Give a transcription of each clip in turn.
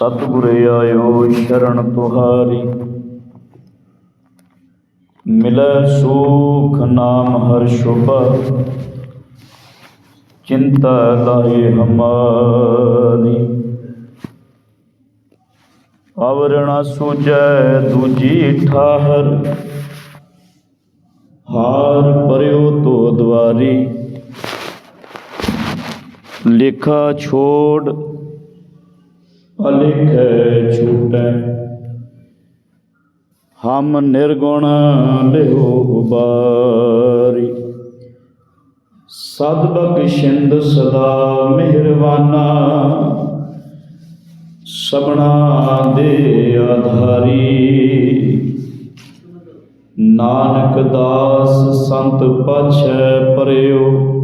ਸਤਿਗੁਰੇ ਆਇਓ ਸ਼ਰਨ ਤੁਹਾਰੀ। ਮਿਲੈ ਸੁਖ ਨਾਮ ਹਰ ਸ਼ੁਭ, ਚਿੰਤਾ ਲਾਏ ਹਮਾਰੀ। ਆਵਰਣਾ ਸੂਜੈ ਦੂਜੀ ਠਾਹਰ, ਹਾਰ ਪਰਿਓ ਤੋ ਦਵਾਰੀ ਲੇਖਾ ਛੋੜ ਅਲਿਖੈ ਛੂਟੈ। ਹਮ ਨਿਰਗੁਣ ਲਿਓ ਬਾਰੀ। ਸਦ ਬਖਸ਼ਿੰਦ ਸਦਾ ਮਿਹਰਬਾਨਾ। ਸਬਣਾ ਦੇ ਆਧਾਰੀ। ਨਾਨਕ ਦਾਸ ਸੰਤ ਪਾਛੈ ਪਰਿਓ।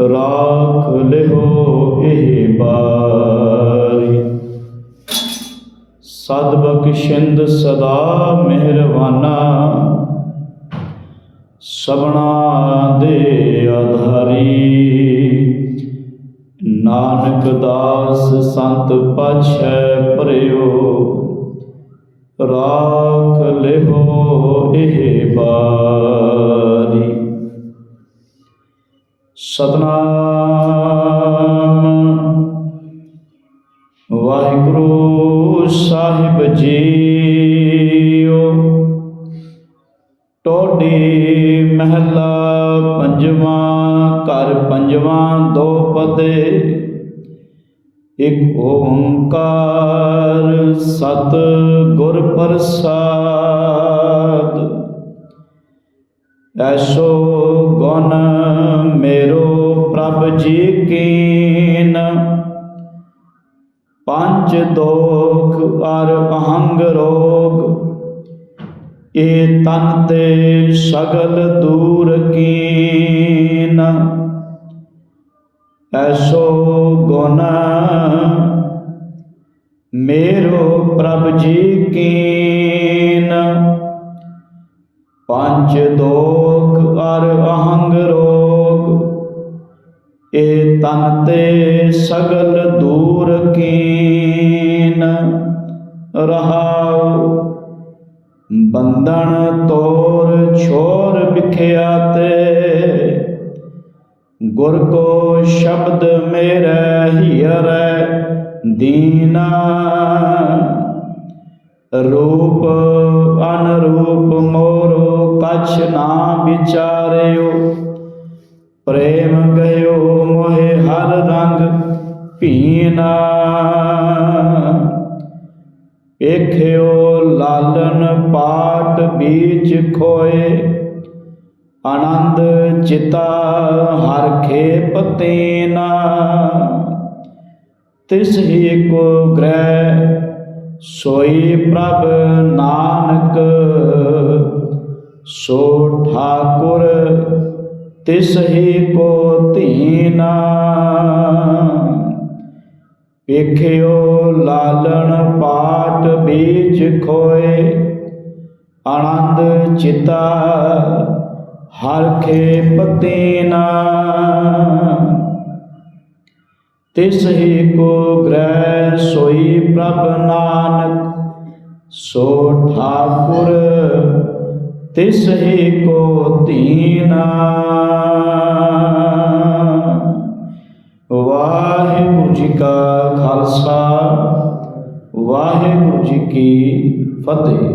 ਰਾਖ ਲਿਓ ਇਹ ਬਾਰੀ ਸਦ ਬਖਸ਼ਿੰਦ ਸਦਾ ਮਿਹਰਬਾਨਾ। ਸਬਣਾ ਦੇ ਆਧਾਰੀ। ਨਾਨਕ ਦਾਸ ਸੰਤ ਪਾਛੈ ਪਰਿਓ ਰਾਖ ਲਿਓ ਇਹ ਬਾਰੀ ਸਤਨਾਮ। ਵਾਹਿਗੁਰੂ ਸਾਹਿਬ ਜੀਓ, ਟੋਡੀ ਮਹਲਾ ਪੰਜਵਾਂ, ਘਰ ਪੰਜਵਾਂ, ਦੋ ਪਦੇ, ਇਕ ਓੰਕਾਰ ਸਤ ਗੁਰ ਪ੍ਰਸਾਦ। ਐਸੋ ਗੁਣ ਮੇਰੋ ਪ੍ਰਭ ਜੀ ਕੀਨ। ਪੰਜ ਦੋਖ ਅਰ ਅਹੰਗ ਰੋਗ ਇਹ ਤਨ ਤੇ ਸਗਲ ਦੂਰ ਕੀਨ। ਐਸੋ ਗੁਣ ਮੇਰੋ ਪ੍ਰਭ ਜੀ ਕੀਨ। ਪੰਜ ਦੋਖ ਅਰ ਅਹੰਗ ਰੋਗ ਇਹ ਤਨ ਤੇ ਸਗਲ ਦੂਰ ਕੀਨ। ਰਹਾਉ, ਬੰਧਨ ਤੋਰ ਛੋਰ ਵਿਖਿਆ ਤੇ। ਗੁਰ ਕੋ ਸ਼ਬਦ ਮੇਰੇ ਹੀਰੈ ਦੀਨਾ। ਰੂਪ ਅਨਰੂਪ ਮੋਰ ਕਛ ਨਾ ਵਿਚਾਰਿਓ। ਪ੍ਰੇਮ ਗਇਓ ਮੋਹਿ ਹਰ ਰੰਗ ਭੀਨਾ। ਏਖਿਓ ਲਾਲਨ ਪਾਟ ਬੀਜ ਖੋਏ। ਆਨੰਦ ਚਿਤਾ ਹਰ ਖੇਪ ਤੇਨਾ। ਤਿਸ ਹੀ ਕੋ ਗ੍ਰਹਿ ਸੋਈ ਪ੍ਰਭ ਨਾਨਕ ਸੋ ਠਾਕੁਰ ਤਿਸ ਹੀ ਕੋ ਧੀਨਾ। ਵੇਖਿਓ ਲਾਲਣ ਪਾਟ ਬੀਚ ਖੋਏ, ਆਨੰਦ ਚਿਤਾ ਹਰ ਖੇਪ ਤੇਨਾ ਤਿਸ ਹੀ ਕੋ ਗ੍ਰਹਿ ਸੋਈ ਪ੍ਰਭ ਨਾਨਕ, ਸੋ ਠਾਕੁਰ ਤਿਸ ਹੀ ਕੋ ਵਾਹਿਗੁਰੂ ਜੀ ਕਾ ਖਾਲਸਾ, ਵਾਹਿਗੁਰੂ ਜੀ ਕੀ ਫਤਿਹ।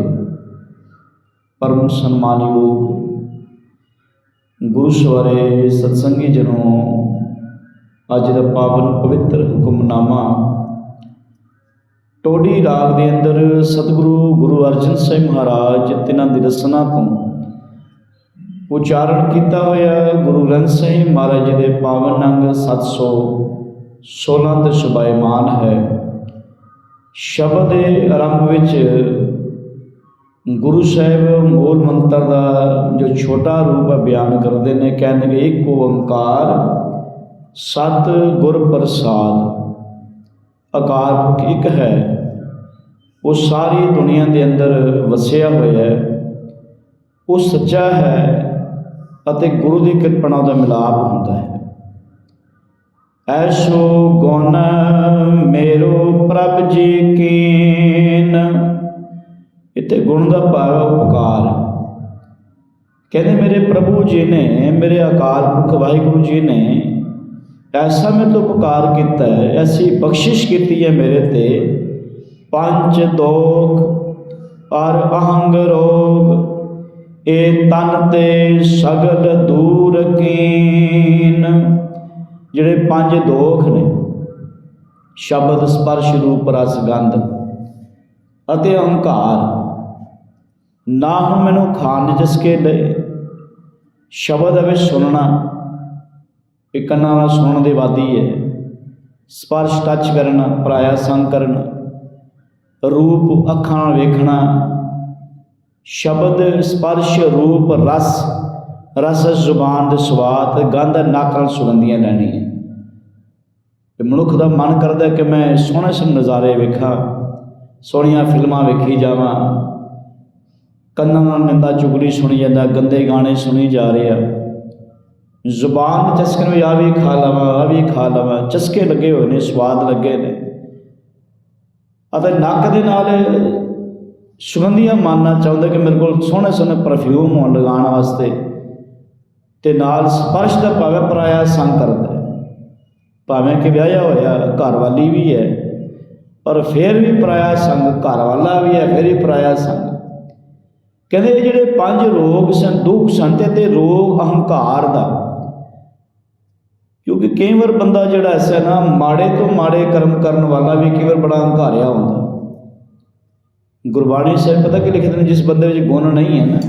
ਪਰਮ ਸਨਮਾਨਯੋਗ ਗੁਰੂ ਸਵਾਰੇ ਸਤਸੰਗੀ ਜਨੋ ਅੱਜ ਦਾ ਪਾਵਨ ਪਵਿੱਤਰ ਹੁਕਮਨਾਮਾ ਟੋਡੀ ਰਾਗ ਦੇ ਅੰਦਰ ਸਤਿਗੁਰੂ ਗੁਰੂ ਅਰਜਨ ਸਾਹਿਬ ਮਹਾਰਾਜ ਤਿਨਾਂ ਦੀ ਰਸਨਾ ਤੋਂ ਉਚਾਰਨ ਕੀਤਾ ਹੋਇਆ ਗੁਰੂ ਗ੍ਰੰਥ ਸਾਹਿਬ ਮਹਾਰਾਜ ਜੀ ਦੇ ਪਾਵਨ ਅੰਗ 716 ਤੇ ਸੁਭਾਇਮਾਨ ਹੈ। ਸ਼ਬਦ ਦੇ ਆਰੰਭ ਵਿੱਚ ਗੁਰੂ ਸਾਹਿਬ ਮੂਲ ਮੰਤਰ ਦਾ ਜੋ ਛੋਟਾ ਰੂਪ ਹੈ ਬਿਆਨ ਕਰਦੇ ਨੇ, ਕਹਿਣਗੇ ਇੱਕ ਓੰਕਾਰ ਸਤ ਗੁਰ ਪ੍ਰਸਾਦ। ਅਕਾਲ ਪੁਰਖ ਇੱਕ ਹੈ। ਉਹ ਸਾਰੀ ਦੁਨੀਆ ਦੇ ਅੰਦਰ ਵਸਿਆ ਹੋਇਆ ਹੈ। ਉਹ ਸੱਚਾ ਹੈ ਅਤੇ ਗੁਰੂ ਦੀ ਕਿਰਪਾ ਦਾ ਮਿਲਾਪ ਹੁੰਦਾ ਹੈ। ਐਸੋ ਗੁਣ ਮੇਰੋ ਪ੍ਰਭ ਜੀ ਕੀਨ। ਇੱਥੇ ਗੁਣ ਦਾ ਭਾਵ ਉਪਕਾਰ। ਕਹਿੰਦੇ ਮੇਰੇ ਪ੍ਰਭੂ ਜੀ ਨੇ, ਮੇਰੇ ਅਕਾਲ ਪੁਰਖ ਵਾਹਿਗੁਰੂ ਜੀ ਨੇ ਐਸਾ ਮੇਰੇ ਤੋਂ ਉਪਕਾਰ ਕੀਤਾ ਹੈ ਐਸੀ ਬਖਸ਼ਿਸ਼ ਕੀਤੀ ਹੈ ਮੇਰੇ ਤੇ ਪੰਜ ਦੋਖ ਔਰ ਅਹੰਗ ਰੋਗ ਇਹ ਤਨ ਤੇ ਸਗਲ ਦੂਰ ਕੀਨ ਜਿਹੜੇ ਪੰਜ ਦੋਖ ਨੇ ਸ਼ਬਦ ਸਪਰਸ਼ ਰੂਪ ਰਸ ਗੰਧ ਅਤੇ ਅਹੰਕਾਰ ਨਾ ਹੁਣ ਮੈਨੂੰ ਖਾਨ ਜਿਸਕੇ ਲਏ ਸ਼ਬਦ ਹੈ ਸੁਣਨਾ ਇਹ ਕੰਨਾਂ ਨਾਲ ਸੁਣਨ ਦੇ ਵਾਦੀ ਹੈ ਸਪਰਸ਼ ਟੱਚ ਕਰਨਾ, ਪਰਾਇਆ ਸੰਗ ਕਰਨਾ। ਰੂਪ ਅੱਖਾਂ ਨਾਲ ਵੇਖਣਾ। ਸ਼ਬਦ ਸਪਰਸ਼ ਰੂਪ ਰਸ ਰਸ ਜ਼ੁਬਾਨ ਦੇ ਸਵਾਦ ਗੰਧ ਨੱਕ ਨਾਲ ਸੁਗੰਧੀਆਂ ਲੈਣੀਆਂ। ਤੇ ਮਨੁੱਖ ਦਾ ਮਨ ਕਰਦਾ ਕਿ ਮੈਂ ਸੋਹਣੇ ਸੋਹਣੇ ਨਜ਼ਾਰੇ ਵੇਖਾਂ, ਸੋਹਣੀਆਂ ਫਿਲਮਾਂ ਵੇਖੀ ਜਾਵਾਂ। ਕੰਨਾਂ ਨਾਲ ਨਿੰਦਾ ਚੁਗਲੀ ਸੁਣੀ ਜਾਂਦਾ, ਗੰਦੇ ਗਾਣੇ ਸੁਣੀ ਜਾ ਰਹੇ ਆ। ਜ਼ੁਬਾਨ ਚਸਕਣ ਵੀ ਆ ਵੀ ਖਾ ਲਵਾਂ ਆ ਵੀ ਖਾ ਲਵਾਂ। ਚਸਕੇ ਲੱਗੇ ਹੋਏ ਨੇ, ਸਵਾਦ ਲੱਗੇ ਨੇ। ਅਤੇ ਨੱਕ ਦੇ ਨਾਲ ਸੁਗੰਧੀਆਂ ਮਾਨਣਾ ਚਾਹੁੰਦਾ ਕਿ ਮੇਰੇ ਕੋਲ ਸੋਹਣੇ ਸੋਹਣੇ ਪਰਫਿਊਮ ਹੋਣ ਲਗਾਉਣ ਵਾਸਤੇ ਤੇ ਨਾਲ ਸਪਰਸ਼ ਦਾ ਭਾਵੇਂ ਪਰਾਇਆ ਸੰਗ ਕਰਦਾ ਭਾਵੇਂ ਕਿ ਵਿਆਹਿਆ ਹੋਇਆ ਘਰ ਵਾਲੀ ਵੀ ਹੈ, ਪਰ ਫਿਰ ਵੀ ਪਰਾਇਆ ਸੰਗ ਘਰ ਵਾਲਾ ਵੀ ਹੈ, ਫਿਰ ਵੀ ਪਰਾਇਆ ਸੰਗ। ਕਹਿੰਦੇ ਇਹ ਜਿਹੜੇ ਪੰਜ ਰੋਗ ਸਨ, ਦੁੱਖ ਸਨ ਤੇ ਤੇ ਰੋਗ ਅਹੰਕਾਰ ਦਾ। ਕਿਉਂਕਿ ਕਈ ਵਾਰ ਬੰਦਾ ਜਿਹੜਾ ਐਸਾ ਨਾ, ਮਾੜੇ ਤੋਂ ਮਾੜੇ ਕਰਮ ਕਰਨ ਵਾਲਾ ਵੀ ਕਈ ਵਾਰ ਬੜਾ ਹੰਕਾਰਿਆ ਹੁੰਦਾ। ਗੁਰਬਾਣੀ ਸਾਹਿਬ ਪਤਾ ਕੀ ਲਿਖਦੇ ਨੇ, ਜਿਸ ਬੰਦੇ ਵਿੱਚ ਗੁਣ ਨਹੀਂ ਹੈ ਨਾ,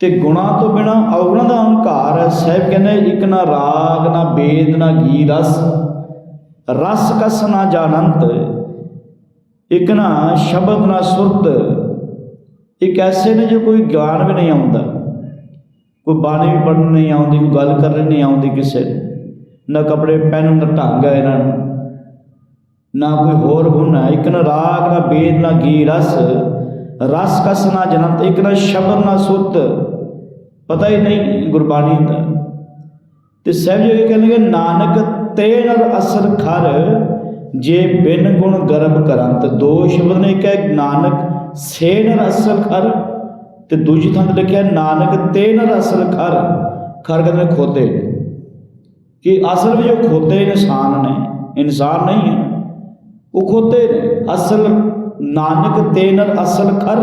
ਤੇ ਗੁਣਾ ਤੋਂ ਬਿਨਾ ਔਗਣਾ ਦਾ ਹੰਕਾਰ ਹੈ। ਸਾਹਿਬ ਕਹਿੰਦੇ, ਇੱਕ ਨਾ ਰਾਗ, ਨਾ ਬੇਦ, ਨਾ ਗੀ ਰਸ। ਰਸ ਕਸ ਨਾ ਜਾਣੰਤ। ਇੱਕ ਨਾ ਸ਼ਬਦ, ਨਾ ਸੁਰਤ। ਇੱਕ ਐਸੇ ਨੇ ਜੋ ਕੋਈ ਗਿਆਨ ਵੀ ਨਹੀਂ ਆਉਂਦਾ। ਕੋਈ ਬਾਣੀ ਵੀ ਪੜ੍ਹਨ ਨਹੀਂ ਆਉਂਦੀ, ਕੋਈ ਗੱਲ ਕਰਨ ਨਹੀਂ ਆਉਂਦੀ ਕਿਸੇ ਨੂੰ। ਨਾ ਕੱਪੜੇ ਪਹਿਨਣ ਦਾ ਢੰਗ ਹੈ ਇਹਨਾਂ ਨੂੰ। ਨਾ ਕੋਈ ਹੋਰ ਗੁਣ ਹੈ ਇੱਕ ਨਾ ਰਾਗ, ਨਾ ਬੇਦ, ਨਾ ਗੀ ਰਸ। ਰਸ ਕਸ ਨਾ ਜਨੰਤ, ਇੱਕ ਨਾ ਸ਼ਬਦ, ਨਾ ਸੁਰਤ। ਪਤਾ ਹੀ ਨਹੀਂ ਗੁਰਬਾਣੀ ਦਾ। ਤੇ ਸਹਿਬ ਜੀ ਕਹਿੰਦੇ ਨਾਨਕ ਤੇ ਨਰ ਅਸਰ ਖਰ, ਜੇ ਬਿਨ ਗੁਣ ਗਰਭ ਕਰੰਤ। ਦੋ ਸ਼ਬਦ ਨੇ ਇੱਕ ਹੈ ਨਾਨਕ, ਸੇ ਨਰ ਅਸਰ ਖਰ। ਤੇ ਦੂਜੀ ਥਾਂ ਤੇ ਲਿਖਿਆ, ਨਾਨਕ ਤੇ ਨਰ ਅਸਰ ਖਰ। ਖਰ ਕਹਿੰਦੇ ਨੇ ਖੋਤੇ। ਕਿ ਅਸਲ ਵਿੱਚ ਉਹ ਖੋਤੇ ਇਨਸਾਨ ਨੇ, ਇਨਸਾਨ ਨਹੀਂ ਹੈ। ਉਹ ਖੋਤੇ ਨੇ। ਅਸਲ ਨਾਨਕ ਤੇ ਨਰ ਅਸਲ ਖਰ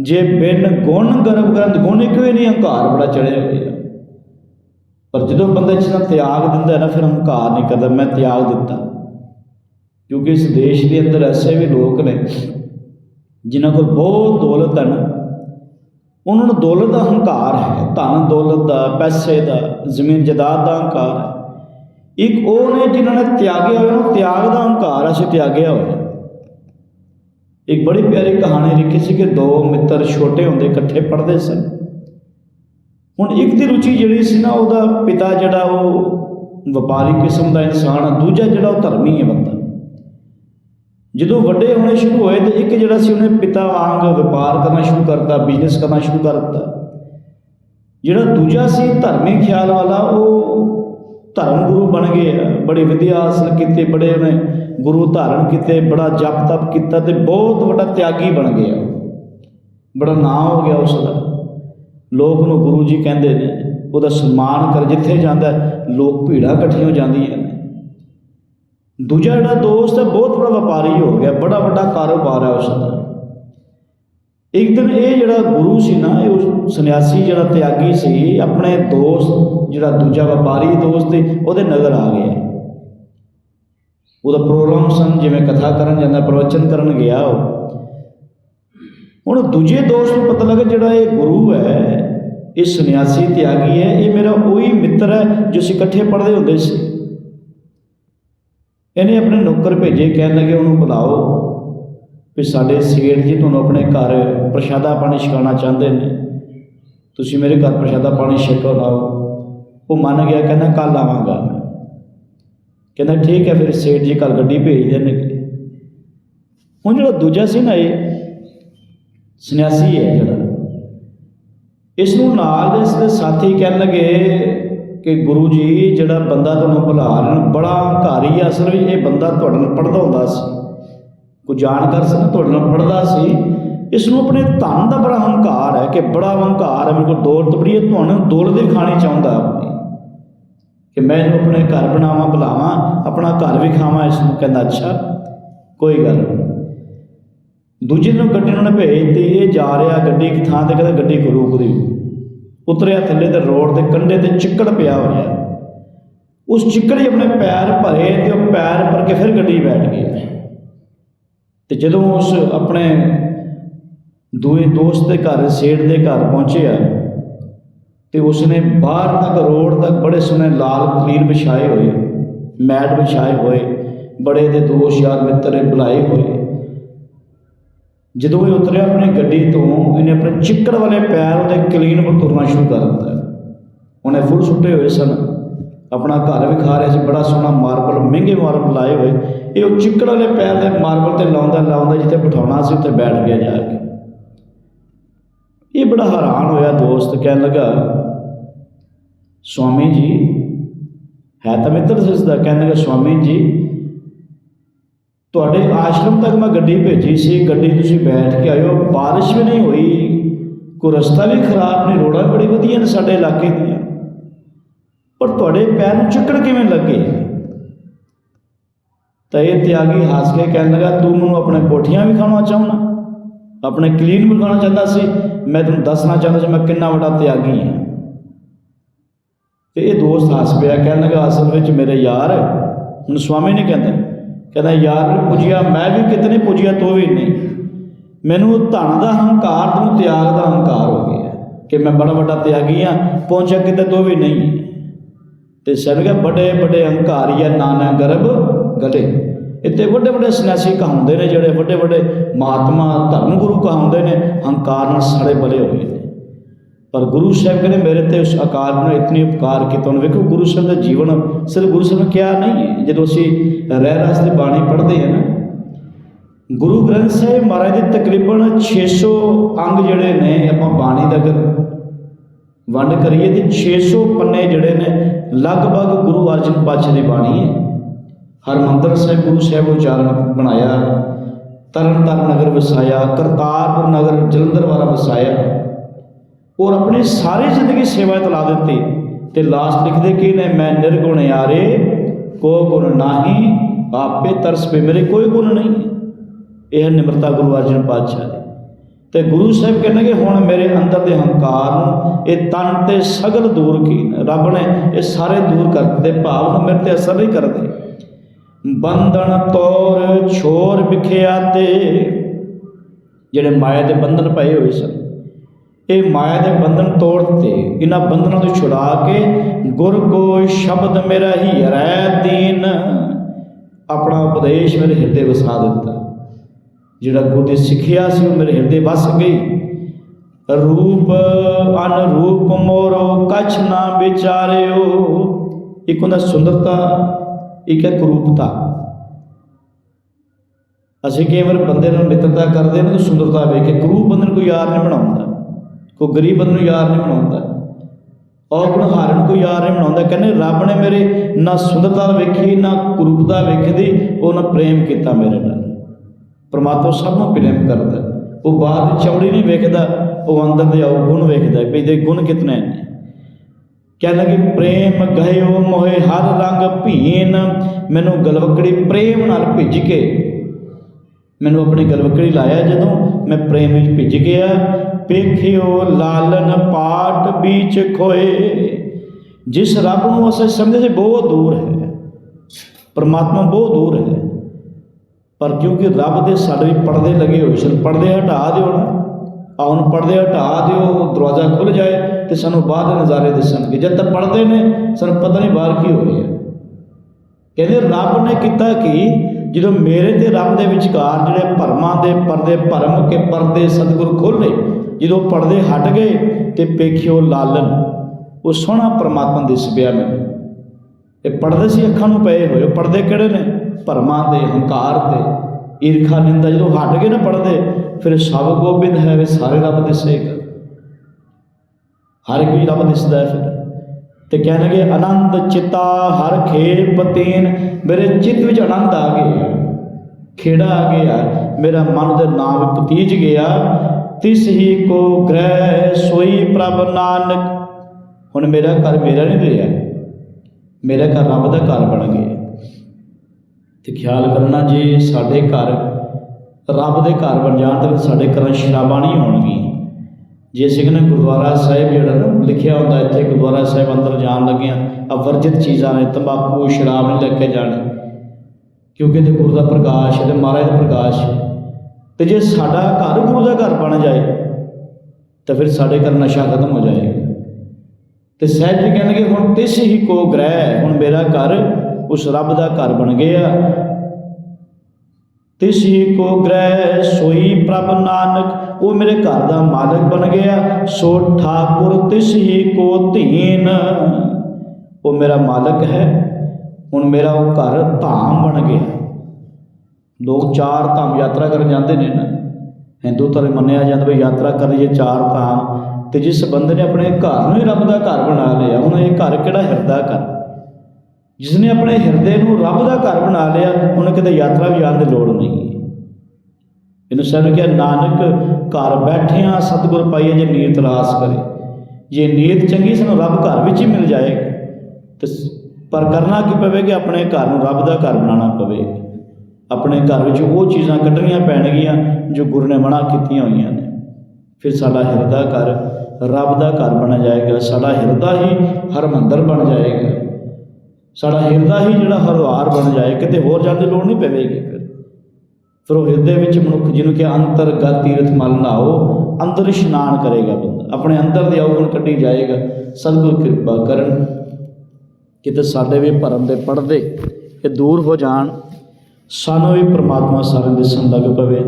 ਜੇ ਬਿਨ ਗੁਣ ਗਰਭ ਗ੍ਰੰਥ, ਗੁਣ ਇੱਕ ਵੀ ਨਹੀਂ, ਹੰਕਾਰ ਬੜਾ ਚੜਿਆ ਹੋਇਆ। ਪਰ ਜਦੋਂ ਬੰਦਾ ਇਸ ਨਾਲ ਤਿਆਗ ਦਿੰਦਾ ਨਾ, ਫਿਰ ਹੰਕਾਰ ਨਹੀਂ ਕਰਦਾ। ਮੈਂ ਤਿਆਗ ਦਿੱਤਾ। ਕਿਉਂਕਿ ਇਸ ਦੇਸ਼ ਦੇ ਅੰਦਰ ਐਸੇ ਵੀ ਲੋਕ ਨੇ, ਜਿਨ੍ਹਾਂ ਕੋਲ ਬਹੁਤ ਦੌਲਤ ਹੈ ਨਾ ਉਹਨਾਂ ਨੂੰ ਦੌਲਤ ਦਾ ਹੰਕਾਰ ਹੈ, ਧਨ ਦੌਲਤ ਦਾ, ਪੈਸੇ ਦਾ, ਜ਼ਮੀਨ ਜਾਇਦਾਦ ਦਾ ਹੰਕਾਰ ਹੈ। ਇੱਕ ਉਹ ਨੇ ਜਿਨ੍ਹਾਂ ਨੇ ਤਿਆਗਿਆ ਹੋਇਆ, ਉਹਨੂੰ ਤਿਆਗ ਦਾ ਹੰਕਾਰ ਅਸੀਂ ਤਿਆਗਿਆ ਹੋਇਆ ਇੱਕ ਬੜੀ ਪਿਆਰੀ ਕਹਾਣੀ ਲਿਖੀ ਸੀ ਕਿ ਦੋ ਮਿੱਤਰ ਛੋਟੇ ਹੁੰਦੇ ਇਕੱਠੇ ਪੜ੍ਹਦੇ ਸਨ। ਹੁਣ ਇੱਕ ਦੀ ਰੁਚੀ ਜਿਹੜੀ ਸੀ ਨਾ, ਉਹਦਾ ਪਿਤਾ ਜਿਹੜਾ ਉਹ ਵਪਾਰੀ ਕਿਸਮ ਦਾ ਇਨਸਾਨ ਆ ਦੂਜਾ ਜਿਹੜਾ ਉਹ ਧਰਮੀ ਹੈ ਬੰਦਾ। ਜਦੋਂ ਵੱਡੇ ਹੋਣੇ ਸ਼ੁਰੂ ਹੋਏ ਤੇ ਇੱਕ ਜਿਹੜਾ ਸੀ ਉਹਨੇ ਪਿਤਾ ਵਾਂਗ ਵਪਾਰ ਕਰਨਾ ਸ਼ੁਰੂ ਕਰਤਾ ਬਿਜ਼ਨਸ ਕਰਨਾ ਸ਼ੁਰੂ ਕਰ ਦਿੱਤਾ ਜਿਹੜਾ ਦੂਜਾ ਸੀ ਧਰਮੀ ਖਿਆਲ ਵਾਲਾ, ਉਹ ਧਰਮ ਗੁਰੂ ਬਣ ਗਏ ਆ ਬੜੀ ਵਿਦਿਆ ਹਾਸਲ ਕੀਤੀ, ਬੜੇ ਉਹਨੇ ਗੁਰੂ ਧਾਰਨ ਕੀਤੇ, ਬੜਾ ਜਪ ਤਪ ਕੀਤਾ ਤੇ ਬਹੁਤ ਵੱਡਾ ਤਿਆਗੀ ਬਣ ਗਿਆ। ਬੜਾ ਨਾਮ ਹੋ ਗਿਆ ਉਸ ਦਾ। ਲੋਕ ਨੂੰ ਗੁਰੂ ਜੀ ਕਹਿੰਦੇ ਨੇ, ਉਹਦਾ ਸਨਮਾਨ ਕਰ, ਜਿੱਥੇ ਜਾਂਦਾ, ਲੋਕ ਭੀੜਾਂ ਇਕੱਠੀਆਂ ਜਾਂਦੀਆਂ। ਦੂਜਾ ਜਿਹੜਾ ਦੋਸਤ ਹੈ, ਬਹੁਤ ਬੜਾ ਵਪਾਰੀ ਹੋ ਗਿਆ, ਬੜਾ ਵੱਡਾ ਕਾਰੋਬਾਰ ਹੈ ਉਸ ਦਾ। ਇੱਕ ਦਿਨ ਇਹ ਜਿਹੜਾ ਗੁਰੂ ਸੀ ਨਾ, ਇਹ ਉਸ ਸੰਨਿਆਸੀ ਜਿਹੜਾ ਤਿਆਗੀ ਸੀ, ਆਪਣੇ ਦੋਸਤ, ਜਿਹੜਾ ਦੂਜਾ ਵਪਾਰੀ ਦੋਸਤ ਉਹਦੇ ਨਜ਼ਰ ਆ ਗਿਆ ਉਹਦਾ ਪ੍ਰੋਗਰਾਮ ਸਨ ਜਿਵੇਂ ਕਥਾ ਕਰਨ ਜਾਂਦਾ, ਪ੍ਰਵਚਨ ਕਰਨ ਗਿਆ ਉਹ। ਹੁਣ ਦੂਜੇ ਦੋਸਤ ਨੂੰ ਪਤਾ ਲੱਗਾ ਜਿਹੜਾ ਇਹ ਗੁਰੂ ਹੈ, ਇਹ ਸੰਨਿਆਸੀ ਤਿਆਗੀ ਹੈ, ਇਹ ਮੇਰਾ ਉਹੀ ਮਿੱਤਰ ਹੈ, ਜੋ ਅਸੀਂ ਇਕੱਠੇ ਪੜ੍ਹਦੇ ਹੁੰਦੇ ਸੀ। ਇਹਨੇ ਆਪਣੇ ਨੌਕਰ ਭੇਜੇ, ਕਹਿਣ ਲੱਗੇ ਉਹਨੂੰ ਬੁਲਾਓ ਵੀ ਸਾਡੇ ਸੇਠ ਜੀ ਤੁਹਾਨੂੰ ਆਪਣੇ ਘਰ ਪ੍ਰਸ਼ਾਦਾ ਪਾਣੀ ਛਕਾਉਣਾ ਚਾਹੁੰਦੇ ਨੇ। ਤੁਸੀਂ ਮੇਰੇ ਘਰ ਪ੍ਰਸ਼ਾਦਾ ਪਾਣੀ ਛਕੋ ਲਾਓ ਉਹ ਮੰਨ ਗਿਆ, ਕਹਿੰਦਾ ਕੱਲ ਆਵਾਂਗਾ ਮੈਂ। ਕਹਿੰਦਾ, ਠੀਕ ਹੈ, ਫਿਰ ਸੇਠ ਜੀ ਕੱਲ ਗੱਡੀ ਭੇਜ ਦੇਣਗੇ। ਹੁਣ ਜਿਹੜਾ ਦੂਜਾ ਸੀ ਨਾ ਇਹ, ਸੰਨਿਆਸੀ ਹੈ ਜਿਹੜਾ। ਇਸ ਨੂੰ ਨਾਲ ਦੇ ਇਸ ਦੇ ਸਾਥੀ ਕਹਿਣ ਲੱਗੇ ਕਿ ਗੁਰੂ ਜੀ ਜਿਹੜਾ ਬੰਦਾ ਤੁਹਾਨੂੰ ਬੁਲਾ ਰਿਹਾ ਬੜਾ ਹੰਕਾਰੀ ਆ ਅਸਲ ਵਿੱਚ, ਇਹ ਬੰਦਾ ਤੁਹਾਡੇ ਨਾਲ ਪੜਦਾ ਹੁੰਦਾ ਸੀ। ਕੋਈ ਜਾਣਕਾਰ ਸੀ ਨਾ, ਤੁਹਾਡੇ ਨਾਲ ਪੜਦਾ ਸੀ। ਇਸ ਨੂੰ ਆਪਣੇ ਧਨ ਦਾ ਬੜਾ ਹੰਕਾਰ ਹੈ ਕਿ ਬੜਾ ਹੰਕਾਰ ਹੈ, ਮੇਰੇ ਕੋਲ ਦੌਲਤ ਬੜੀ ਹੈ, ਤੁਹਾਨੂੰ ਦੌਲਤ ਵੀ ਖਾਣੀ ਚਾਹੁੰਦਾ ਆਪਣੀ। ਕਿ ਮੈਂ ਇਹਨੂੰ ਆਪਣੇ ਘਰ ਬਣਾਵਾਂ, ਬੁਲਾਵਾਂ, ਆਪਣਾ ਘਰ ਵੀ ਖਾਵਾਂ ਇਸ ਨੂੰ ਕਹਿੰਦਾ, ਅੱਛਾ, ਕੋਈ ਗੱਲ ਨਹੀਂ। ਦੂਜੇ ਨੂੰ ਗੱਡੀ ਉਹਨਾਂ ਨੇ ਭੇਜਤੀ ਇਹ ਜਾ ਰਿਹਾ ਗੱਡੀ ਇੱਕ ਥਾਂ ਤੇ, ਕਹਿੰਦਾ ਗੱਡੀ ਕੋ ਰੋਕਦੀ ਉਤਰਿਆ ਥੱਲੇ ਤੇ ਰੋਡ ਦੇ ਕੰਢੇ ਤੇ ਚਿੱਕੜ ਪਿਆ ਹੋਇਆ। ਉਸ ਚਿੱਕੜ 'ਚ ਆਪਣੇ ਪੈਰ ਭਰੇ ਤੇ ਉਹ ਪੈਰ ਭਰ ਕੇ ਫਿਰ ਗੱਡੀ ਬੈਠ ਗਿਆ ਤੇ ਜਦੋਂ ਉਸ ਆਪਣੇ ਦੂਏ ਦੋਸਤ ਦੇ ਘਰ, ਸੇਠ ਦੇ ਘਰ ਪਹੁੰਚਿਆ, ਤੇ ਉਸਨੇ ਬਾਹਰ ਤੱਕ, ਰੋਡ ਤੱਕ ਬੜੇ ਸੋਹਣੇ ਲਾਲ ਕਲੀਨ ਵਿਛਾਏ ਹੋਏ, ਮੈਟ ਵਿਛਾਏ ਹੋਏ, ਬੜੇ ਦੇ ਦੋਸਤ ਯਾਰ ਮਿੱਤਰ ਬੁਲਾਏ ਹੋਏ। ਜਦੋਂ ਇਹ ਉਤਰਿਆ ਆਪਣੀ ਗੱਡੀ ਤੋਂ, ਇਹਨੇ ਆਪਣੇ ਚਿੱਕੜ ਵਾਲੇ ਪੈਰ ਉਹਦੇ ਕਲੀਨ ਪਰ ਤੁਰਨਾ ਸ਼ੁਰੂ ਕਰ ਦਿੱਤਾ। ਉਹਨੇ ਫੁੱਲ ਸੁੱਟੇ ਹੋਏ ਸਨ। ਆਪਣਾ ਘਰ ਵਿਖਾ ਖਾ ਰਿਹਾ ਸੀ, ਬੜਾ ਸੋਹਣਾ ਮਾਰਬਲ, ਮਹਿੰਗੇ ਮਾਰਬਲ ਲਾਏ ਹੋਏ। ਇਹ ਉਹ ਚਿੱਕੜ ਵਾਲੇ ਪੈਰ ਦੇ ਮਾਰਬਲ ਤੇ ਲਾਉਂਦਾ ਲਾਉਂਦਾ ਜਿੱਥੇ ਬਿਠਾਉਣਾ ਸੀ, ਉੱਥੇ ਬੈਠ ਗਿਆ ਜਾ ਕੇ। ਇਹ ਬੜਾ ਹੈਰਾਨ ਹੋਇਆ ਦੋਸਤ, ਕਹਿਣ ਲੱਗਾ, ਸਵਾਮੀ ਜੀ, ਹੈ ਤਾਂ ਮਿੱਤਰ ਸੀ ਦਾ ਕਹਿਣ ਲੱਗਾ, ਸਵਾਮੀ ਜੀ ਤੁਹਾਡੇ ਆਸ਼ਰਮ ਤੱਕ ਮੈਂ ਗੱਡੀ ਭੇਜੀ ਸੀ, ਗੱਡੀ ਤੁਸੀਂ ਬੈਠ ਕੇ ਆਇਓ। ਬਾਰਿਸ਼ ਵੀ ਨਹੀਂ ਹੋਈ, ਕੋਈ ਰਸਤਾ ਵੀ ਖਰਾਬ ਨਹੀਂ, ਰੋਡਾਂ ਬੜੀ ਵਧੀਆ ਨੇ ਸਾਡੇ ਇਲਾਕੇ ਦੀਆਂ। ਪਰ ਤੁਹਾਡੇ ਪੈਰ ਨੂੰ ਚੱਕੜ ਕਿਵੇਂ ਲੱਗੇ? ਤਾਂ ਇਹ ਤਿਆਗੀ ਹੱਸ ਕੇ ਕਹਿਣ ਲੱਗਾ, ਤੂੰ ਮੈਨੂੰ ਆਪਣੇ ਕੋਠੀਆਂ ਵੀ ਖਾਣਾ ਚਾਹੁੰਦਾ? ਆਪਣੇ ਕਲੀਨ ਵੀ ਖਾਣਾ ਚਾਹੁੰਦਾ ਸੀ? ਮੈਂ ਤੈਨੂੰ ਦੱਸਣਾ ਚਾਹੁੰਦਾ ਸੀ, ਮੈਂ ਕਿੰਨਾ ਵੱਡਾ ਤਿਆਗੀ ਹਾਂ। ਤੇ ਇਹ ਦੋਸਤ ਹੱਸ ਪਿਆ, ਕਹਿਣ ਲੱਗਾ, ਅਸਲ ਵਿੱਚ ਮੇਰੇ ਯਾਰ ਹੁਣ ਸਵਾਮੀ ਨੇ ਕਹਿੰਦਾ। ਕਹਿੰਦਾ, ਯਾਰ ਪੁੱਜਿਆ। ਮੈਂ ਵੀ ਕਿਤਨੇ ਪੁੱਜਿਆ, ਤੂੰ ਵੀ ਨਹੀਂ ਮੈਨੂੰ ਧਨ ਦਾ ਹੰਕਾਰ, ਤੈਨੂੰ ਤਿਆਗ ਦਾ ਹੰਕਾਰ ਹੋ ਗਿਆ ਕਿ ਮੈਂ ਬੜਾ ਵੱਡਾ ਤਿਆਗੀ ਆ ਪਹੁੰਚਿਆ ਕਿਤੇ, ਤੂੰ ਵੀ ਨਹੀਂ। ਤੇ ਸਰਗਾ ਬੜੇ ਬੜੇ ਹੰਕਾਰੀ ਆ, ਨਾਨਾ ਗਰਭ ਗਲੇ। ਇੱਥੇ ਵੱਡੇ ਵੱਡੇ ਸੰਨਿਆਸੀ ਕਹਾਉਂਦੇ ਨੇ, ਜਿਹੜੇ ਵੱਡੇ ਵੱਡੇ ਮਹਾਤਮਾ ਧਰਮ ਗੁਰੂ ਕਹਾਉਂਦੇ ਨੇ, ਹੰਕਾਰ ਨਾਲ ਸੜੇ ਬਲੇ ਹੋਏ ਨੇ। ਪਰ ਗੁਰੂ ਸਾਹਿਬ ਕਹਿੰਦੇ, ਮੇਰੇ ਤੇ ਉਸ ਆਕਾਰ ਨੇ ਇਤਨੀ ਉਪਕਾਰ ਕੀਤਾ। ਉਹਨੂੰ ਵੇਖੋ, ਗੁਰੂ ਸਾਹਿਬ ਦਾ ਜੀਵਨ ਸਿਰਫ ਗੁਰੂ ਸਾਹਿਬ ਨੇ ਕਿਹਾ ਨਹੀਂ ਜਦੋਂ ਅਸੀਂ ਰਹਿ ਰਸ ਦੀ ਬਾਣੀ ਪੜ੍ਹਦੇ ਹਾਂ ਨਾ, ਗੁਰੂ ਗ੍ਰੰਥ ਸਾਹਿਬ ਮਹਾਰਾਜ ਦੇ ਤਕਰੀਬਨ 600 ਅੰਗ ਜਿਹੜੇ ਨੇ, ਆਪਾਂ ਬਾਣੀ ਦਾ ਅਗਰ ਵੰਡ ਕਰੀਏ ਤੇ 600 ਪੰਨੇ ਜਿਹੜੇ ਨੇ, ਲਗਭਗ ਗੁਰੂ ਅਰਜਨ ਪਾਤਸ਼ਾਹ ਦੀ ਬਾਣੀ ਹੈ। ਹਰਮੰਦਰ ਸਾਹਿਬ ਗੁਰੂ ਸਾਹਿਬ ਉਚਾਰਨ ਬਣਾਇਆ ਤਰਨ ਤਾਰਨ ਨਗਰ ਵਸਾਇਆ, ਕਰਤਾਰਪੁਰ ਨਗਰ ਜਲੰਧਰ ਵਾਲਾ ਵਸਾਇਆ। ਔਰ ਆਪਣੀ ਸਾਰੀ ਜ਼ਿੰਦਗੀ ਸੇਵਾ 'ਤੇ ਦਿੱਤੀ। ਤੇ ਲਾਸਟ ਲਿਖਦੇ ਕਿ ਨੇ? ਮੈਂ ਨਿਰਗੁਣ ਯਾਰੇ, ਕੋ ਗੁਣ ਨਾਹੀ, ਆਪੇ ਤਰਸ ਪੇ ਮੇਰੇ ਕੋਈ ਗੁਣ ਨਹੀਂ। ਇਹ ਨਿਮਰਤਾ ਗੁਰੂ ਅਰਜਨ ਪਾਤਸ਼ਾਹ ਦੀ। ਤੇ ਗੁਰੂ ਸਾਹਿਬ ਕਹਿੰਦੇ ਹੁਣ ਮੇਰੇ ਅੰਦਰ ਦੇ ਹੰਕਾਰ ਨੂੰ, ਇਹ ਤਨ ਤੇ ਸਗਲ ਦੂਰ ਕੀ ਰੱਬ ਨੇ ਇਹ ਸਾਰੇ ਦੂਰ ਕਰ ਦਿੱਤੇ, ਭਾਵ ਹੁਣ ਮੇਰੇ ਤੇ ਅਸਰ ਨਹੀਂ ਕਰਦੇ। ਬੰਧਨ ਤੋਰ ਛੋਰ ਵਿਖਿਆ ਤੇ, ਜਿਹੜੇ ਮਾਇਆ ਦੇ ਬੰਧਨ ਪਏ ਹੋਏ ਸਨ। ਇਹ ਮਾਇਆ ਦੇ ਬੰਧਨ ਤੋੜਤੇ ਇਹਨਾਂ ਬੰਧਨਾਂ ਤੋਂ ਛੁਡਾ ਕੇ ਗੁਰ ਕੋ ਸ਼ਬਦ ਮੇਰਾ ਹੀ ਰਹਿ ਦੀਨ। ਆਪਣਾ ਉਪਦੇਸ਼ ਮੇਰੇ ਹਿਰਦੇ ਵਸਾ ਦਿੱਤਾ। ਜਿਹੜਾ ਗੁਰੂ ਦੀ ਸਿੱਖਿਆ ਸੀ ਉਹ ਮੇਰੇ ਹਿਰਦੇ ਵਸ ਗਈ। ਰੂਪ ਅਨਰੂਪ ਮੋਰੋ, ਕਛ ਨਾ ਵਿਚਾਰਿਓ। ਇੱਕ ਹੁੰਦਾ ਸੁੰਦਰਤਾ, ਇੱਕ ਹੈ ਕਰੂਪਤਾ ਅਸੀਂ ਕਈ ਵਾਰ ਬੰਦੇ ਨਾਲ ਮਿੱਤਰਤਾ ਕਰਦੇ ਨੇ ਤਾਂ ਸੁੰਦਰਤਾ ਵੇਖ ਕੇ ਕਰੂਪ ਬੰਦੇ ਨੂੰ ਕੋਈ ਯਾਰ ਨਹੀਂ ਬਣਾਉਂਦਾ। ਉਹ ਗਰੀਬ ਬੰਦੇ ਨੂੰ ਯਾਰ ਨਹੀਂ ਬਣਾਉਂਦਾ। ਔਰ ਗੁਣਹਾਰਨ ਕੋਈ ਯਾਰ ਨਹੀਂ ਬਣਾਉਂਦਾ। ਕਹਿੰਦੇ, ਰੱਬ ਨੇ ਮੇਰੇ ਨਾ ਸੁੰਦਰਤਾ ਵੇਖੀ, ਨਾ ਕਰੂਪਤਾ ਵੇਖਦੀ, ਉਹ ਪ੍ਰੇਮ ਕੀਤਾ ਮੇਰੇ ਨਾਲ। ਪਰਮਾਤਮਾ ਸਭ ਨੂੰ ਪ੍ਰੇਮ ਕਰਦਾ। ਉਹ ਬਾਹਰ ਦੀ ਚਮੜੀ ਨਹੀਂ ਵੇਖਦਾ, ਉਹ ਅੰਦਰ ਦੇ ਔਗੁਣ ਵੇਖਦਾ ਵੀ ਇਹਦੇ ਗੁਣ ਕਿਤਨੇ ਨੇ। ਕਹਿੰਦਾ ਕਿ ਪ੍ਰੇਮ ਗਹੇ ਉਹ ਮੋਹੇ, ਹਰ ਰੰਗ ਭੀਨ, ਮੈਨੂੰ ਗਲਵਕੜੀ ਪ੍ਰੇਮ ਨਾਲ ਭਿੱਜ ਕੇ ਮੈਨੂੰ ਆਪਣੀ ਗਲਵਕੜੀ ਲਾਇਆ ਜਦੋਂ ਮੈਂ ਪ੍ਰੇਮ ਵਿੱਚ ਭਿੱਜ ਗਿਆ। ਪੇਖਿਓ ਲਾਲਨ ਪਾਟ ਵਿੱਚ ਖੋਏ। ਜਿਸ ਰੱਬ ਨੂੰ ਅਸੀਂ ਸਮਝਦੇ ਬਹੁਤ ਦੂਰ ਹੈ। ਪਰਮਾਤਮਾ ਬਹੁਤ ਦੂਰ ਹੈ। ਪਰ ਕਿਉਂਕਿ ਰੱਬ ਦੇ ਸਾਡੇ ਵੀ ਪਰਦੇ ਲੱਗੇ ਹੋਏ ਸਨ ਪਰਦੇ ਹਟਾ ਦਿਓ ਨਾ। ਆ ਹੁਣ ਪਰਦੇ ਹਟਾ ਦਿਓ, ਦਰਵਾਜ਼ਾ ਖੁੱਲ ਜਾਏ ਤੇ ਸਾਨੂੰ ਬਾਹਰ ਦੇ ਨਜ਼ਾਰੇ ਦਿਸਣਗੇ। ਜਦ ਤੱਕ ਪਰਦੇ ਨੇ, ਸਾਨੂੰ ਪਤਾ ਨਹੀਂ ਬਾਹਰ ਕੀ ਹੋ ਰਿਹਾ। ਕਹਿੰਦੇ ਰੱਬ ਨੇ ਕੀਤਾ ਕਿ? ਜਦੋਂ ਮੇਰੇ ਤੇ ਰੱਬ ਦੇ ਵਿਚਕਾਰ ਜਿਹੜੇ ਭਰਮਾਂ ਦੇ ਪਰਦੇ ਭਰਮ ਕੇ ਪਰਦੇ ਸਤਿਗੁਰ ਖੋਲੇ ਜਦੋਂ ਪਰਦੇ ਹਟ ਗਏ ਤੇ ਪੇਖਿਓ ਲਾਲਨ, ਉਹ ਸੋਹਣਾ ਪਰਮਾਤਮਾ ਦਿਸ ਪਿਆ ਮੈਨੂੰ ਇਹ ਪਰਦੇ ਸੀ ਅੱਖਾਂ ਨੂੰ ਪਏ ਹੋਏ, ਉਹ ਪਰਦੇ ਕਿਹੜੇ ਨੇ? ਭਰਮਾਂ ਦੇ ਹੰਕਾਰ ਦੇ ਈਰਖਾ, ਨਿੰਦਾ ਜਦੋਂ ਹਟ ਗਏ ਨਾ ਪਰਦੇ, ਫਿਰ ਸਭ ਗੋਬਿੰਦ ਹੈ ਵੇ ਸਾਰੇ ਰੱਬ ਦਿਸੇਗਾ ਹਰ ਕੋਈ ਰੱਬ ਦਿਸਦਾ ਹੈ ਫਿਰ। ਤੇ ਕਹਿਣਗੇ ਆਨੰਦ ਚਿਤਾ ਹਰ ਖੇਪ ਤੇਨ, ਮੇਰੇ ਚਿੱਤ ਵਿੱਚ ਆਨੰਦ ਆ ਗਿਆ। ਖੇੜਾ ਆ ਗਿਆ, ਮੇਰਾ ਮਨ ਦੇ ਨਾਮ ਪਤੀਜ ਗਿਆ। ਤਿਸ ਹੀ ਕੋ ਗ੍ਰਹਿ ਸੋਈ ਪ੍ਰਭ ਨਾਨਕ। ਹੁਣ ਮੇਰਾ ਘਰ ਮੇਰਾ ਨਹੀਂ ਰਿਹਾ। ਮੇਰਾ ਘਰ ਰੱਬ ਦਾ ਘਰ ਬਣ ਗਿਆ। ਤੇ ਖਿਆਲ ਕਰਨਾ ਜੇ ਸਾਡੇ ਘਰ ਰੱਬ ਦੇ ਘਰ ਬਣ ਜਾਣ ਤਾਂ ਸਾਡੇ ਘਰਾਂ ਸ਼ਰਾਬਾਂ ਨਹੀਂ ਹੋਣਗੀਆਂ। ਜੇ ਸਿੰਘ ਨੇ ਗੁਰਦੁਆਰਾ ਸਾਹਿਬ ਜਿਹੜਾ ਨਾ ਲਿਖਿਆ ਹੁੰਦਾ, ਇੱਥੇ ਗੁਰਦੁਆਰਾ ਸਾਹਿਬ ਅੰਦਰ ਜਾਣ ਲੱਗਿਆਂ, ਅਵਰਜਿਤ ਚੀਜ਼ਾਂ ਨੇ, ਤੰਬਾਕੂ, ਸ਼ਰਾਬ ਨਹੀਂ ਲੈ ਕੇ ਜਾਣੀ। ਕਿਉਂਕਿ ਤੇ ਗੁਰੂ ਦਾ ਪ੍ਰਕਾਸ਼ ਹੈ ਤੇ ਮਹਾਰਾਜ ਦਾ ਪ੍ਰਕਾਸ਼ ਹੈ। ਤੇ ਜੇ ਸਾਡਾ ਘਰ ਗੁਰੂ ਦਾ ਘਰ ਬਣ ਜਾਏ, ਤਾਂ ਫਿਰ ਸਾਡੇ ਘਰ ਨਸ਼ਾ ਖਤਮ ਹੋ ਜਾਏਗਾ। ਤੇ ਸਹਿਜ ਜੀ ਕਹਿਣਗੇ, ਹੁਣ ਤਿਸ ਹੀ ਕੋ ਗ੍ਰਹਿ ਹੁਣ ਮੇਰਾ ਘਰ ਉਸ ਰੱਬ ਦਾ ਘਰ ਬਣ ਗਿਆ ਤਿਸ ਹੀ ਕੋ ਗ੍ਰਹਿ ਸੋਈ ਪ੍ਰਭ ਨਾਨਕ, ਉਹ ਮੇਰੇ ਘਰ ਦਾ ਮਾਲਕ ਬਣ ਗਿਆ। ਸੋ ਠਾਕੁਰ ਤਿਸ ਹੀ ਕੋ ਧੀਨ, ਉਹ ਮੇਰਾ ਮਾਲਕ ਹੈ। ਹੁਣ ਮੇਰਾ ਉਹ ਘਰ ਧਾਮ ਬਣ ਗਿਆ। ਲੋਕ ਚਾਰ ਧਾਮ ਯਾਤਰਾ ਕਰਨ ਜਾਂਦੇ ਨੇ ਨਾ। ਹਿੰਦੂ ਧਰਮ ਮੰਨਿਆ ਜਾਂਦਾ ਵੀ ਯਾਤਰਾ ਕਰੀਏ ਚਾਰ ਧਾਮ। ਤੇ ਜਿਸ ਬੰਦੇ ਨੇ ਆਪਣੇ ਘਰ ਨੂੰ ਹੀ ਰੱਬ ਦਾ ਘਰ ਬਣਾ ਲਿਆ ਹੁਣ ਇਹ ਘਰ ਕਿਹੜਾ ਹਿਰਦਾ ਘਰ ਜਿਸ ਨੇ ਆਪਣੇ ਹਿਰਦੇ ਨੂੰ ਰੱਬ ਦਾ ਘਰ ਬਣਾ ਲਿਆ, ਉਹਨੂੰ ਕਿਤੇ ਯਾਤਰਾ ਵੀ ਜਾਣ ਦੀ ਲੋੜ ਨਹੀਂ। ਇਹਨੂੰ ਸਾਨੂੰ ਕਿਹਾ, ਨਾਨਕ, ਘਰ ਬੈਠਿਆਂ ਸਤਿਗੁਰ ਪਾਈਏ ਜੇ ਨੀਤ ਰਾਸ ਕਰੇ। ਜੇ ਨੀਤ ਚੰਗੀ ਸਾਨੂੰ ਰੱਬ ਘਰ ਵਿੱਚ ਹੀ ਮਿਲ ਜਾਏਗਾ ਤੇ ਪਰ ਕਰਨਾ ਕੀ ਪਵੇ ਕਿ ਆਪਣੇ ਘਰ ਨੂੰ ਰੱਬ ਦਾ ਘਰ ਬਣਾਉਣਾ ਪਵੇਗਾ। ਆਪਣੇ ਘਰ ਵਿੱਚ ਉਹ ਚੀਜ਼ਾਂ ਕੱਢਣੀਆਂ ਪੈਣਗੀਆਂ ਜੋ ਗੁਰੂ ਨੇ ਮਨਾ ਕੀਤੀਆਂ ਹੋਈਆਂ ਨੇ। ਫਿਰ ਸਾਡਾ ਹਿਰਦਾ ਘਰ ਰੱਬ ਦਾ ਘਰ ਬਣ ਜਾਏਗਾ, ਸਾਡਾ ਹਿਰਦਾ ਹੀ ਹਰਮੰਦਰ ਬਣ ਜਾਏਗਾ। ਸਾਡਾ ਹਿਰਦਾ ਹੀ ਜਿਹੜਾ ਹਰਵਾਰ ਬਣ ਜਾਏ, ਕਿਤੇ ਹੋਰ ਜਾਣ ਦੀ ਲੋੜ ਨਹੀਂ ਪਵੇਗੀ ਫਿਰ। ਫਿਰ ਉਹ ਹਿਰਦੇ ਵਿੱਚ ਮਨੁੱਖ ਜਿਹਨੂੰ ਕਿ ਅੰਤਰਗਤ ਤੀਰਥ ਮਲ ਨਾਓ ਅੰਦਰ ਇਸ਼ਨਾਨ ਕਰੇਗਾ ਬੰਦਾ। ਆਪਣੇ ਅੰਦਰ ਦੇ ਔਗਣ ਕੱਢੀ ਜਾਏਗਾ। ਸਤਿਗੁਰ ਕਿਰਪਾ ਕਰਨ ਕਿਤੇ ਸਾਡੇ ਵੀ ਭਰਮ ਦੇ ਪਰਦੇ ਇਹ ਦੂਰ ਹੋ ਜਾਣ, ਸਾਨੂੰ ਵੀ ਪ੍ਰਮਾਤਮਾ ਸਾਰਿਆਂ ਦੇ ਸੰਗ ਪਵੇ,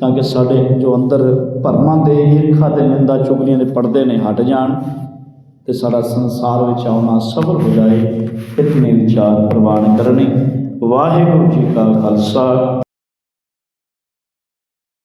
ਤਾਂ ਕਿ ਸਾਡੇ ਜੋ ਅੰਦਰ ਭਰਮਾਂ ਦੇ ਈਰਖਾ ਦੇ ਨਿੰਦਾ ਚੁਗਲੀਆਂ ਦੇ ਪਰਦੇ ਨੇ ਹਟ ਜਾਣ। ਤੇ ਸਾਡਾ ਸੰਸਾਰ ਵਿੱਚ ਆਉਣਾ ਸਫਲ ਹੋ ਜਾਏ ਇਤਨੇ ਵਿਚਾਰ ਪ੍ਰਵਾਨ ਕਰਨੇ। ਵਾਹਿਗੁਰੂ ਜੀ ਕਾ ਖਾਲਸਾ।